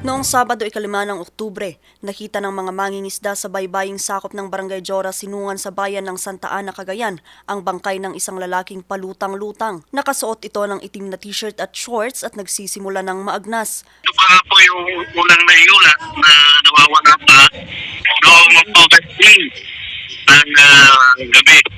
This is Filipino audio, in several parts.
Noong Sabado ikalima ng Oktubre, nakita ng mga mangingisda sa baybaying sakop ng Barangay Jora Sinungan sa bayan ng Santa Ana, Cagayan, ang bangkay ng isang lalaking palutang-lutang. Nakasuot ito ng itim na t-shirt at shorts at nagsisimula ng maagnas. Ito pa po yung unang naiulat na nawawala pa noong October 3 ng ah, gabi.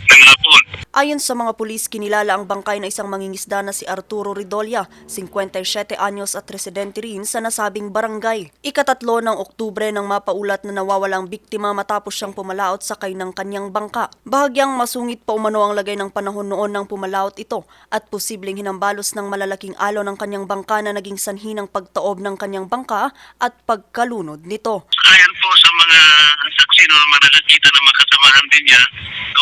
Ayon sa mga pulis, kinilala ang bangkay na isang mangingisda na si Arturo Ridolia, 57 anyos at residente rin sa nasabing barangay. Ikatatlo ng Oktubre nang mapaulat na nawawalang biktima matapos siyang pumalaot sakay ng kanyang bangka. Bahagyang masungit pa umano ang lagay ng panahon noon ng pumalaot ito at posibleng hinambalos ng malalaking alo ng kanyang bangka na naging sanhi ng pagtaob ng kanyang bangka at pagkalunod nito. Ayan po sa mga saksi na mga nakakita na makasamahan din niya,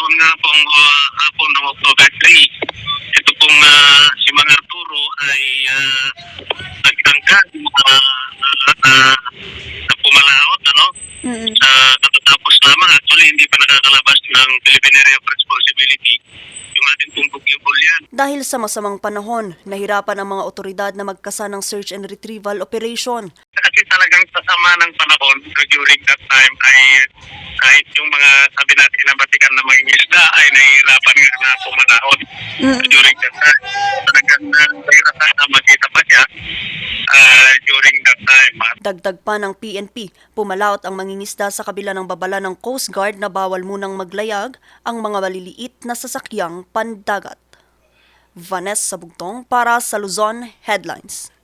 noon nga pong ah, hapon ng October 3, ito pong ah, si Mang Arturo ay uh, nagtangka uh, na, na pumalaot, ano? Sa katatapos lamang, actually hindi pa nakakalabas ng Philippine Area of Responsibility yung ating pong bugyong yan. Dahil sa masamang panahon, nahirapan ang mga otoridad na magkasa ng search and retrieval operation. Kasi talagang sasama ng panahon during that time ay kahit yung mga sabi natin na batikan na mga isda ay nahihirapan nga na pumanahon during that time. Talagang uh, nahihirapan na makita pa siya ah, during that time. At Dagdag pa ng PNP, pumalaot ang mangingisda sa kabila ng babala ng Coast Guard na bawal munang maglayag ang mga maliliit na sasakyang pandagat. Vanessa Bugtong para sa Luzon Headlines.